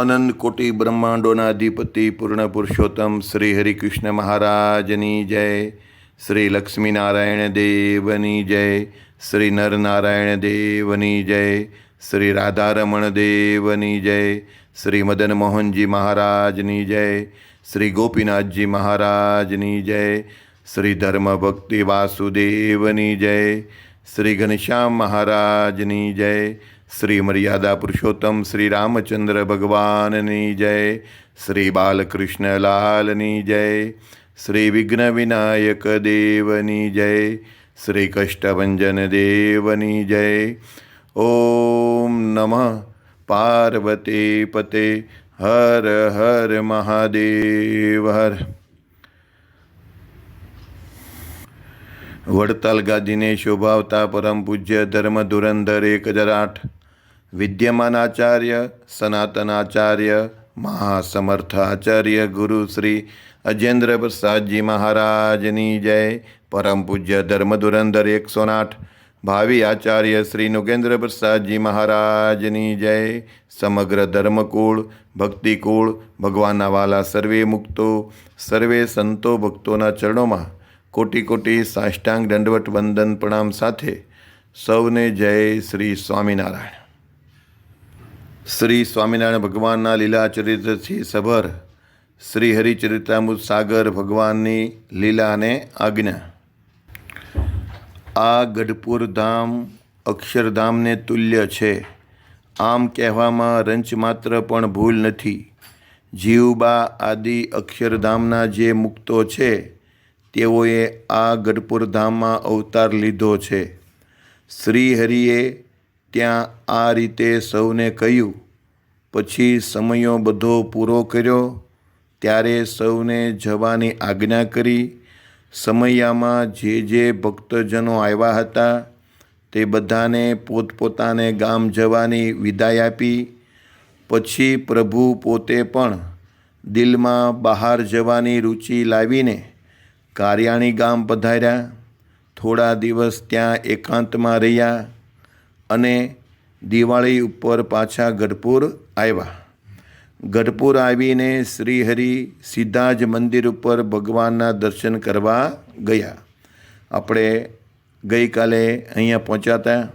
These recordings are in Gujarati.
અનંત કોટી બ્રહ્માંડોના અધિપતિ પૂર્ણ પુરુષોત્તમ શ્રી હરિકૃષ્ણ મહારાજની જય. શ્રી લક્ષ્મીનારાયણ દેવની જય. શ્રી નરનારાયણ દેવની જય. શ્રી રાધારમણ દેવની જય. શ્રી મદન મોહનજી મહારાજની જય. શ્રી ગોપીનાથજી મહારાજની જય. શ્રી ધર્મ ભક્તિ વાસુદેવની જય. શ્રી ઘનશ્યામ મહારાજની જય. શ્રી મર્યાદા પુરુષોત્તમ શ્રી રામચંદ્ર ભગવાનની જય શ્રી બાલકૃષ્ણ લાલની જય શ્રી વિઘ્ન વિનાયક દેવની જય શ્રી કષ્ટભંજન દેવની જય ઓમ નમઃ પાર્વતી પતે હર હર મહાદેવ હર વડતાલ ગાદીને શોભાવતા પરમ પૂજ્ય ધર્મ ધુરંધર એક હજાર આઠ વિદ્યમાન આચાર્ય સનાતન આચાર્ય મહાસમર્થ આચાર્ય ગુરુ શ્રી અજેન્દ્ર પ્રસાદજી મહારાજની જય પરમ પૂજ્ય ધર્મ ધુરંધર એકસો આઠ ભાવિ આચાર્ય શ્રી નુગેન્દ્ર પ્રસાદજી મહારાજની જય સમગ્ર ધર્મકુળ ભક્તિકુળ ભગવાનના વાલા સર્વે મુક્તો સર્વે સંતો ભક્તોના ચરણોમાં કોટી કોટી સાષ્ટાંગ દંડવટ વંદન પ્રણામ સાથે સૌને જય શ્રી સ્વામિનારાયણ શ્રી સ્વામિનારાયણ ભગવાનના લીલા ચરિત્રથી સભર શ્રી હરિચરિતામૃત સાગર ભગવાનની લીલાને આજ્ઞા. આ ગઢપુર ધામ અક્ષરધામને તુલ્ય છે. આમ કહેવામાં રંચ માત્ર પણ ભૂલ નથી. જીવબા આદિ અક્ષરધામના જે મુક્તો છે, તેઓએ આ ગઢપુર ધામમાં અવતાર લીધો છે. શ્રી હરિએ ત્યાં આ રીતે સૌને કહ્યું, પછી સમયો બધો પૂરો કર્યો, ત્યારે સૌને જવાની આજ્ઞા કરી. સમયામાં જે જે ભક્તજનો આવ્યા હતા, તે બધાને પોતપોતાને ગામ જવાની વિદાય આપી. પછી પ્રભુ પોતે પણ દિલમાં બહાર જવાની રુચિ લાવીને કારિયાણી ગામ પધાર્યા. થોડા દિવસ ત્યાં એકાંતમાં રહ્યા. અને દિવાળી ઉપર પાછા ગઢપુર આવ્યા. ગઢપુર આવીને શ્રીહરિ સીધા જ મંદિર ઉપર ભગવાનના દર્શન કરવા ગયા. આપણે ગઈકાલે અહીંયા પહોંચ્યા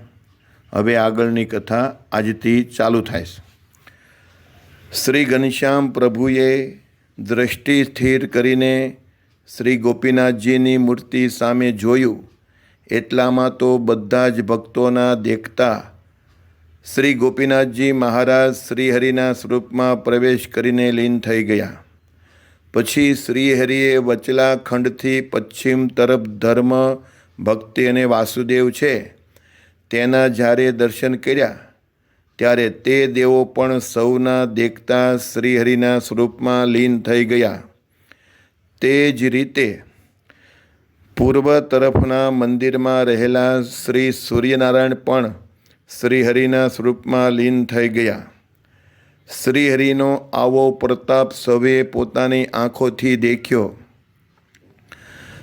હવે આગળની કથા આજથી ચાલુ થાય શ્રી ઘનશ્યામ પ્રભુએ દ્રષ્ટિ સ્થિર કરીને શ્રી ગોપીનાથજીની મૂર્તિ સામે જોયું. એટલામાં તો બધા જ ભક્તોના દેખતા શ્રી ગોપીનાથજી મહારાજ શ્રીહરિના સ્વરૂપમાં પ્રવેશ કરીને લીન થઈ ગયા. પછી શ્રીહરિએ વચલા ખંડથી પશ્ચિમ તરફ ધર્મ, ભક્તિ અને વાસુદેવ છે તેના જ્યારે દર્શન કર્યા, ત્યારે તે દેવો પણ સૌના દેખતા શ્રીહરિના સ્વરૂપમાં લીન થઈ ગયા. તે જ રીતે પૂર્વ તરફના મંદિરમાં રહેલા શ્રી સૂર્યનારાયણ પણ શ્રીહરિના સ્વરૂપમાં લીન થઈ ગયા. શ્રીહરિનો આવો પ્રતાપ સૌએ પોતાની આંખોથી દેખ્યો.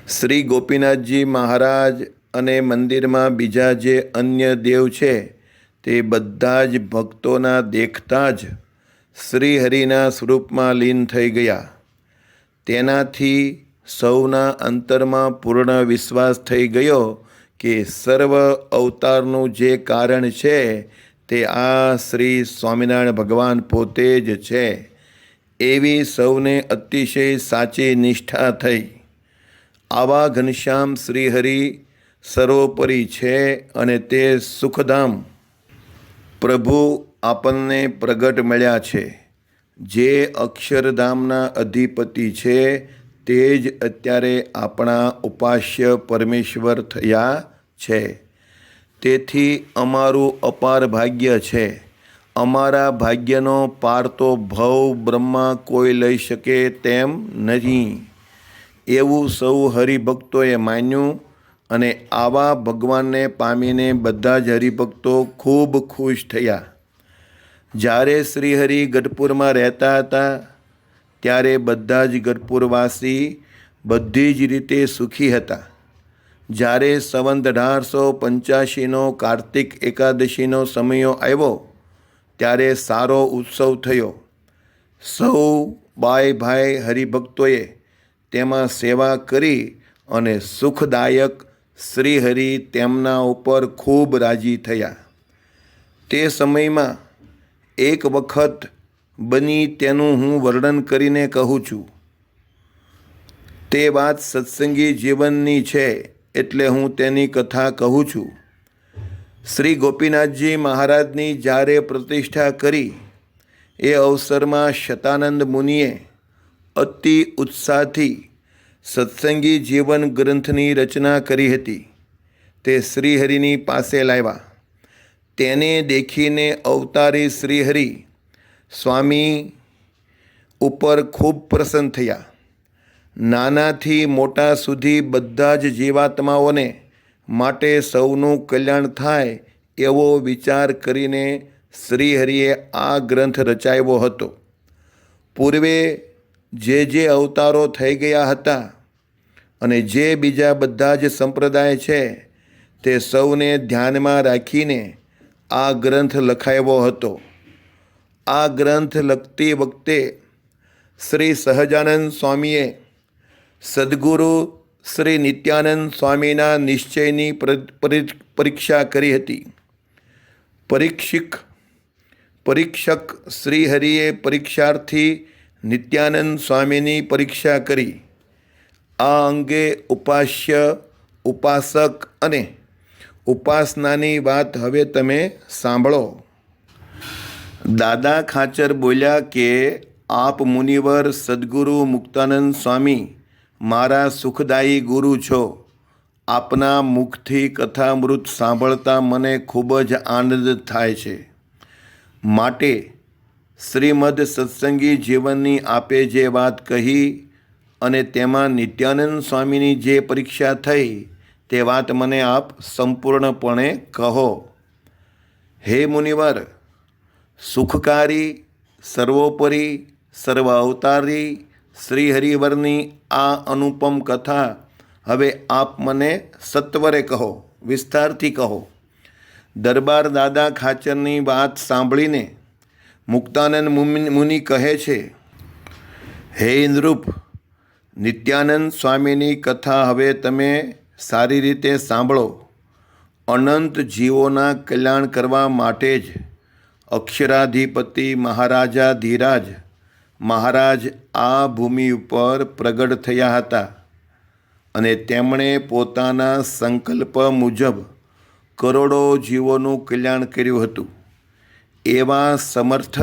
શ્રી ગોપીનાથજી મહારાજ અને મંદિરમાં બીજા જે અન્ય દેવ છે, તે બધા જ ભક્તોના દેખતા જ શ્રીહરિના સ્વરૂપમાં લીન થઈ ગયા. તેનાથી સૌના અંતરમાં પૂર્ણ વિશ્વાસ થઈ ગયો કે સર્વ અવતારનું જે કારણ છે તે આ શ્રી સ્વામિનારાયણ ભગવાન પોતે જ છે. એવી સૌને અતિશય સાચી નિષ્ઠા થઈ. આવા ઘનશ્યામ શ્રીહરિ સર્વોપરી છે અને તે સુખધામ. પ્રભુ આપણને પ્રગટ મળ્યા છે. જે અક્ષરધામના અધિપતિ છે તે જ અત્યારે આપણા ઉપાસ્ય પરમેશ્વર થયા છે. તેથી અમારું અપાર ભાગ્ય છે. અમારા ભાગ્યનો પાર તો ભવ બ્રહ્મા કોઈ લઈ શકે તેમ નહીં. એવું સૌ હરિભક્તોએ માન્યું અને આવા ભગવાનને પામીને બધા જ હરિભક્તો ખૂબ ખુશ થયા. જ્યારે શ્રીહરિ ગઢપુરમાં રહેતા હતા ત્યારે બધા જ ગઢપુરવાસી બધી જ રીતે સુખી હતા. જ્યારે સંવંત અઢારસો પંચ્યાસીનો કાર્તિક એકાદશીનો સમયો આવ્યો, ત્યારે સારો ઉત્સવ થયો. સૌ બાય ભાઈ હરિભક્તોએ તેમાં સેવા કરી અને સુખદાયક શ્રીહરિ તેમના ઉપર ખૂબ રાજી થયા. તે સમયમાં એક વખત બની તેનું હું વર્ણન કરીને કહું છું. તે વાત સત્સંગી જીવનની છે એટલે હું તેની કથા કહું છું. શ્રી ગોપીનાથજી મહારાજની જ્યારે પ્રતિષ્ઠા કરી, એ અવસરમાં શતાનંદ મુનિએ અતિ ઉત્સાહથી સત્સંગી જીવન ગ્રંથની રચના કરી હતી. તે શ્રીહરિની પાસે લાવ્યા. તેને દેખીને અવતારી શ્રીહરિ સ્વામી ઉપર ખૂબ પ્રસન્ન થયા. નાનાથી મોટા સુધી બધા જ જીવાત્માઓને માટે સૌનું કલ્યાણ થાય એવો વિચાર કરીને શ્રીહરિએ આ ગ્રંથ રચાયો હતો. પૂર્વે જે જે અવતારો થઈ ગયા હતા અને જે બીજા બધા જ સંપ્રદાય છે તે સૌને ધ્યાનમાં રાખીને આ ગ્રંથ લખાયો હતો. આ ગ્રંથ લખતી વખતે શ્રી સહજાનંદ સ્વામીએ સદગુરુ શ્રી નિત્યાનંદ સ્વામીના નિશ્ચયની પરીક્ષા કરી હતી. પરીક્ષિક, પરીક્ષક શ્રીહરિએ પરીક્ષાર્થી નિત્યાનંદ સ્વામીની પરીક્ષા કરી. આ અંગે ઉપાસ્ય, ઉપાસક અને ઉપાસનાની વાત હવે તમે સાંભળો. દાદા ખાચર બોલ્યા કે, આપ મુનિવર સદગુરુ મુક્તાનંદ સ્વામી, મારા સુખદાયી ગુરુ છો. આપના મુખથી કથામૃત સાંભળતા મને ખૂબ જ આનંદ થાય છે. માટે શ્રીમદ સત્સંગી જીવનની આપે જે વાત કહી અને તેમાં નિત્યાનંદ સ્વામીની જે પરીક્ષા થઈ, તે વાત મને આપ સંપૂર્ણપણે કહો. હે મુનિવર સુખકારી, સર્વોપરી સર્વ અવતારી શ્રી હરિવરની આ અનુપમ કથા હવે આપ મને સત્વરે કહો, વિસ્તારથી કહો. દરબાર દાદા ખાચરની વાત સાંભળીને મુક્તાનંદ મુનિ કહે છે, હે ઇન્દ્રુપ, નિત્યાનંદ સ્વામીની કથા હવે તમે સારી રીતે સાંભળો. અનંત જીવોના કલ્યાણ કરવા માટે જ અક્ષરાધિપતિ મહારાજા ધીરાજ મહારાજ આ ભૂમિ ઉપર પ્રગટ થયા હતા અને તેમણે પોતાના સંકલ્પ મુજબ કરોડો જીવોનું કલ્યાણ કર્યું હતું. એવા સમર્થ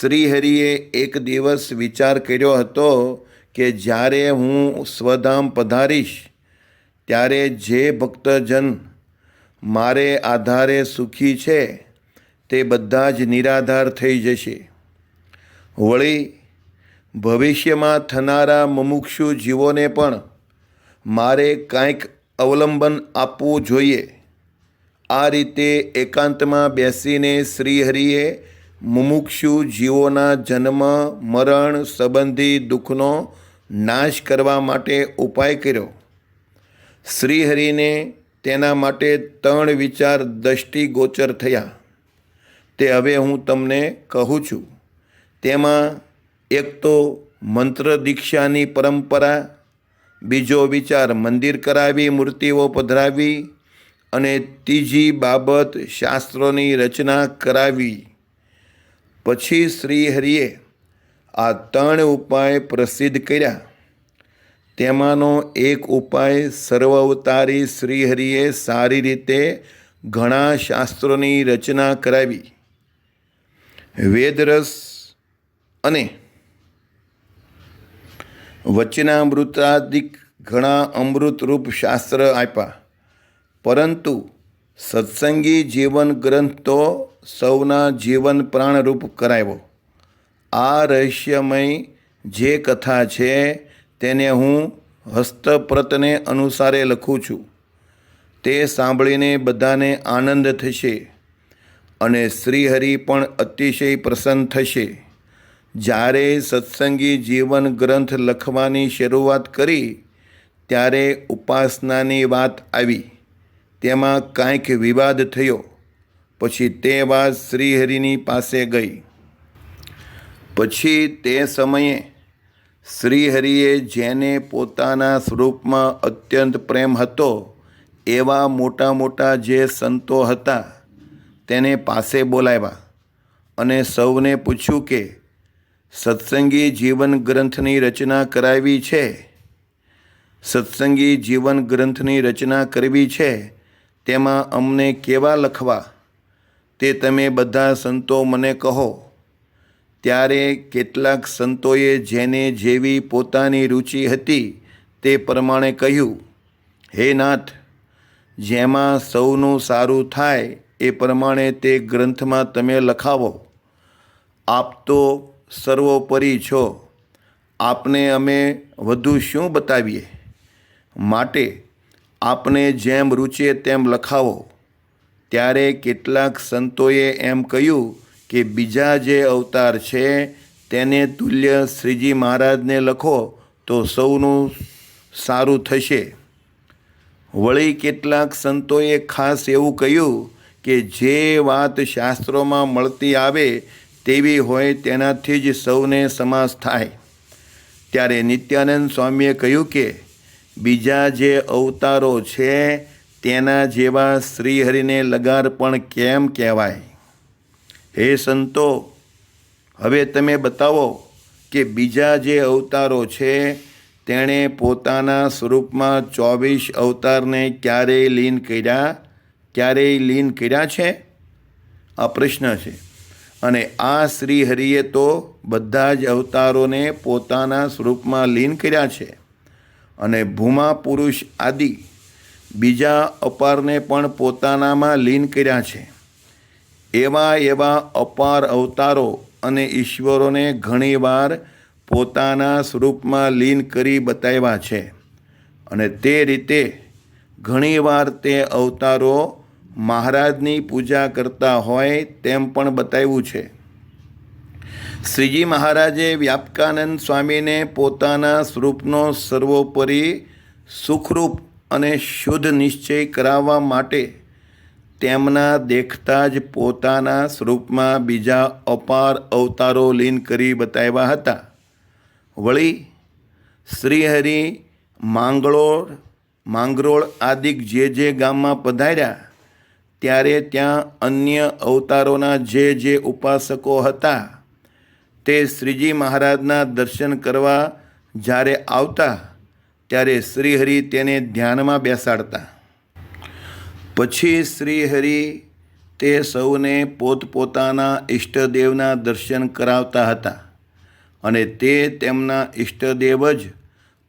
શ્રીહરિએ એક દિવસ વિચાર કર્યો હતો કે જ્યારે હું સ્વધામ પધારીશ, ત્યારે જે ભક્તજન મારે આધારે સુખી છે તે બધા જ નિરાધાર થઈ જશે. વળી, ભવિષ્યમાં થનારા મુમુક્ષુ જીવોને પણ મારે કાંઈક અવલંબન આપવું જોઈએ. આ રીતે એકાંતમાં બેસીને શ્રીહરિએ મુમુક્ષુ જીવોના જન્મ, મરણ સંબંધી દુઃખનો નાશ કરવા માટે ઉપાય કર્યો. શ્રીહરિને તેના માટે ત્રણ વિચાર દષ્ટિગોચર થયા. તે હવે હું તમને કહું છું. તેમાં એક તો મંત્ર દીક્ષાની પરંપરા, બીજો વિચાર મંદિર કરાવી, મૂર્તિઓ પધરાવી અને ત્રીજી બાબત શાસ્ત્રોની રચના કરાવી. પછી શ્રીહરિએ આ ત્રણ ઉપાય પ્રસિદ્ધ કર્યા. તેમાંનો એક ઉપાય સર્વઅવતારી શ્રીહરિએ સારી રીતે ઘણા શાસ્ત્રોની રચના કરાવી. વેદરસ અને વચનામૃતાદિક ઘણા અમૃતરૂપ શાસ્ત્ર આપ્યા. પરંતુ સત્સંગી જીવન ગ્રંથ તો સૌના જીવન પ્રાણરૂપ કરાવ્યો આ રહસ્યમય જે કથા છે તેને હું હસ્તપ્રતને અનુસારે લખું છું. તે સાંભળીને બધાને આનંદ થશે. અને શ્રીહરિ પણ અતિશય પ્રસન્ન થશે. જ્યારે સત્સંગી જીવન ગ્રંથ લખવાની શરૂઆત કરી, ત્યારે ઉપાસનાની વાત આવી. તેમાં કાંઈક વિવાદ થયો. પછી તે વાત શ્રીહરિની પાસે ગઈ. પછી તે સમયે શ્રીહરિએ જેને પોતાના સ્વરૂપમાં અત્યંત પ્રેમ હતો, એવા મોટા મોટા જે સંતો હતા તેને પાસે બોલાવ્યા અને સૌને પૂછ્યું કે, સત્સંગી જીવન ગ્રંથની રચના કરાવી છે? સત્સંગી જીવન ગ્રંથની રચના કરવી છે? તેમાં અમને કેવા લખવા? તે તમે બધા સંતો મને કહો. ત્યારે કેટલાક સંતોએ જેને જેવી પોતાની રુચિ હતી તે પ્રમાણે કહ્યું, હે નાથ, જેમાં સૌનું સારું થાય એ પ્રમાણે તે ગ્રંથમાં તમે લખાવો. આપ તો સર્વોપરી છો. આપને અમે વધુ શું બતાવીએ? માટે આપને જેમ રૂચે તેમ લખાવો. ત્યારે કેટલાક સંતોએ એમ કહ્યું કે બીજા જે અવતાર છે તેને તુલ્ય શ્રીજી મહારાજને લખો તો સૌનું સારું થશે. વળી કેટલાક સંતોએ ખાસ એવું કહ્યું કે જે વાત શાસ્ત્રોમાં મળતી આવે તેવી હોય તેનાથી જ સૌને સમાસ થાય. ત્યારે નિત્યાનંદ સ્વામીએ કહ્યું કે, બીજા જે અવતારો છે તેના જેવા શ્રીહરિને લગાર પણ કેમ કહેવાય? હે સંતો, હવે તમે બતાવો કે બીજા જે અવતારો છે તેણે પોતાના સ્વરૂપમાં ચોવીસ અવતારને ક્યારેય લીન કર્યા? ક્યારેય લીન કર્યા છે? આ પ્રશ્ન છે. અને આ શ્રીહરિએ તો બધા જ અવતારોને પોતાના સ્વરૂપમાં લીન કર્યા છે. અને ભૂમા પુરુષ આદિ બીજા અપારને પણ પોતાનામાં લીન કર્યા છે. એવા એવા અપાર અવતારો અને ઈશ્વરોને ઘણીવાર પોતાના સ્વરૂપમાં લીન કરી બતાવ્યા છે. અને તે રીતે ઘણીવાર તે અવતારો મહારાજની પૂજા કરતા હોય તેમ પણ બતાવ્યું છે. શ્રીજી મહારાજે વ્યાપકાનંદ સ્વામીને પોતાના સ્વરૂપનો સર્વોપરી સુખરૂપ અને શુદ્ધ નિશ્ચય કરાવવા માટે તેમના દેખતા જ પોતાના સ્વરૂપમાં બીજા અપાર અવતારો લીન કરી બતાવ્યા હતા. વળી શ્રીહરિ માંગળોળ માંગરોળ આદિક જે જે ગામમાં પધાર્યા ત્યારે ત્યાં અન્ય અવતારોના જે જે ઉપાસકો હતા, તે શ્રીજી મહારાજના દર્શન કરવા જ્યારે આવતા, ત્યારે શ્રીહરિ તેને ધ્યાનમાં બેસાડતા. પછી શ્રીહરિ તે સૌને પોતપોતાના ઈષ્ટદેવના દર્શન કરાવતા હતા અને તે તેમના ઈષ્ટદેવ જ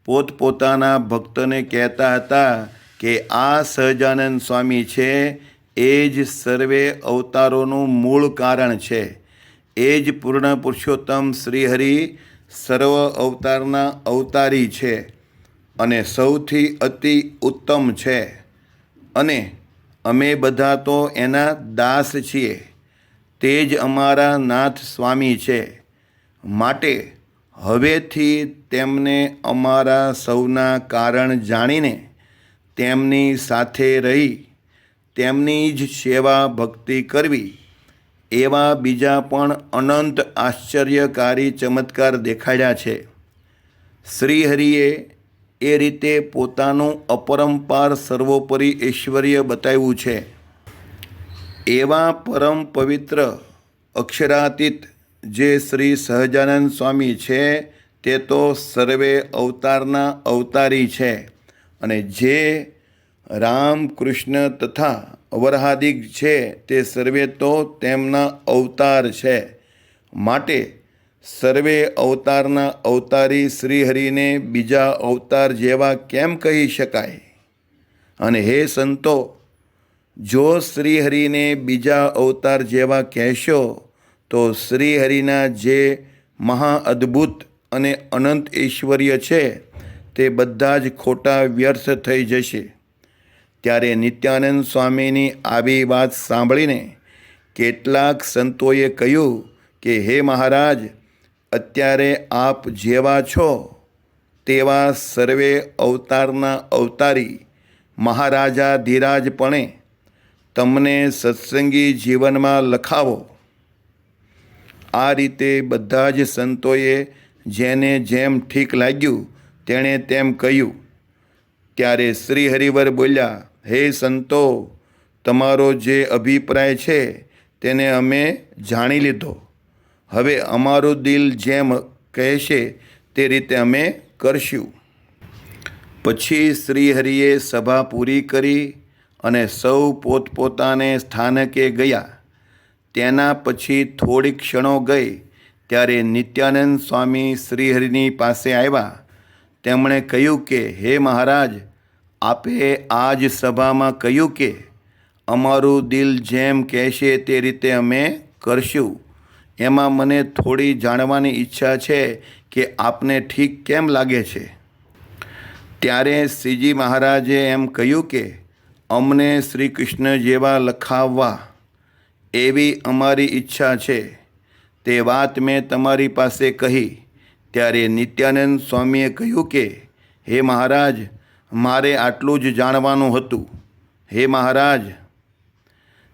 પોતપોતાના ભક્તને કહેતા હતા કે આ સહજાનંદ સ્વામી છે એ જ સર્વે અવતારોનું મૂળ કારણ છે. એ જ પૂર્ણ પુરુષોત્તમ શ્રીહરિ સર્વ અવતારના અવતારી છે અને સૌથી અતિ ઉત્તમ છે. અને અમે બધા તો એના દાસ છીએ. તે જ અમારા નાથ સ્વામી છે. માટે હવેથી તેમને અમારા સૌના કારણ જાણીને તેમની સાથે રહી તેમની જ સેવા ભક્તિ કરવી, એવા બીજા પણ અનંત આશ્ચર્યકારી ચમત્કાર દેખાડ્યા છે. શ્રીહરિએ એ રીતે પોતાનું અપરંપાર સર્વોપરી ઐશ્વર્ય બતાવ્યું છે. એવા પરમ પવિત્ર, અક્ષરાતીત જે શ્રી સહજાનંદ સ્વામી છે, તે તો સર્વે અવતારના અવતારી છે અને જે રામ કૃષ્ણ તથા અવરહાદિક છે તે સર્વે તો તેમના અવતાર છે. માટે સર્વે અવતારના અવતારી શ્રીહરિને બીજા અવતાર જેવા કેમ કહી શકાય? અને હે સંતો, જો શ્રીહરિને બીજા અવતાર જેવા કહેશો, તો શ્રીહરિના જે મહાઅદ્ભુત અને અનંત ઐશ્વર્ય છે, તે બધા જ ખોટા વ્યર્થ થઈ જશે. ત્યારે નિત્યાનંદ સ્વામીની આવી વાત સાંભળીને કેટલાક સંતોએ કહ્યું કે, હે મહારાજ, અત્યારે આપ જેવા છો તેવા સર્વે અવતારના અવતારી મહારાજા ધીરાજપણે તમને સત્સંગી જીવનમાં લખાવો. આ રીતે બધા જ સંતોએ જેને જેમ ઠીક લાગ્યું, તેણે તેમ કહ્યું. ત્યારે શ્રી હરિવર બોલ્યા, હે સંતો, તમારો જે અભિપ્રાય છે તેને અમે જાણી લીધો. હવે અમારું દિલ જેમ કહેશે તે રીતે અમે કરશું. પછી શ્રીહરિએ સભા પૂરી કરી અને સૌ પોતપોતાને સ્થાનકે ગયા. તેના પછી થોડી ક્ષણો ગઈ, ત્યારે નિત્યાનંદ સ્વામી શ્રીહરિની પાસે આવ્યા. તેમણે કહ્યું કે, હે મહારાજ, આપે આ જ સભામાં કહ્યું કે, અમારું દિલ જેમ કહેશે તે રીતે અમે કરશું. એમાં મને થોડી જાણવાની ઈચ્છા છે કે આપને ઠીક કેમ લાગે છે? ત્યારે શ્રીજી મહારાજે એમ કહ્યું કે, અમને શ્રી કૃષ્ણ જેવા લખાવવા એવી અમારી ઈચ્છા છે. તે વાત મેં તમારી પાસે કહી. ત્યારે નિત્યાનંદ સ્વામીએ કહ્યું કે, હે મહારાજ, મારે આટલું જ જાણવાનું હતું. હે મહારાજ,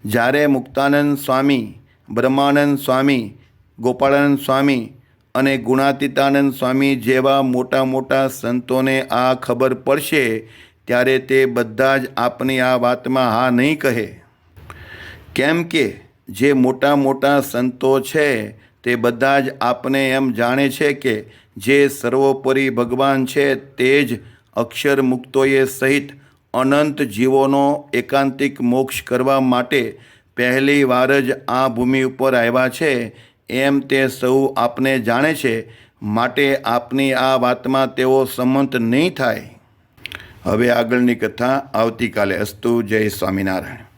જ્યારે મુક્તાનંદ સ્વામી, બ્રહ્માનંદ સ્વામી, ગોપાળાનંદ સ્વામી અને ગુણાતીતાનંદ સ્વામી જેવા મોટા મોટા સંતોને આ ખબર પડશે, ત્યારે તે બધા જ આપની આ વાતમાં હા નહીં કહે. કેમ કે, જે મોટા મોટા સંતો છે તે બધા જ આપને એમ જાણે છે કે જે સર્વોપરી ભગવાન છે તે જ અક્ષર મુક્તોએ સહિત અનંત જીવોનો એકાંતિક મોક્ષ કરવા માટે પહેલી વાર જ આ ભૂમિ ઉપર આવ્યા છે. એમ તે સૌ આપને જાણે છે. માટે આપની આ વાતમાં તેઓ સંમત નહીં થાય. હવે આગળની કથા આવતીકાલે. અસ્તુ જય સ્વામિનારાયણ.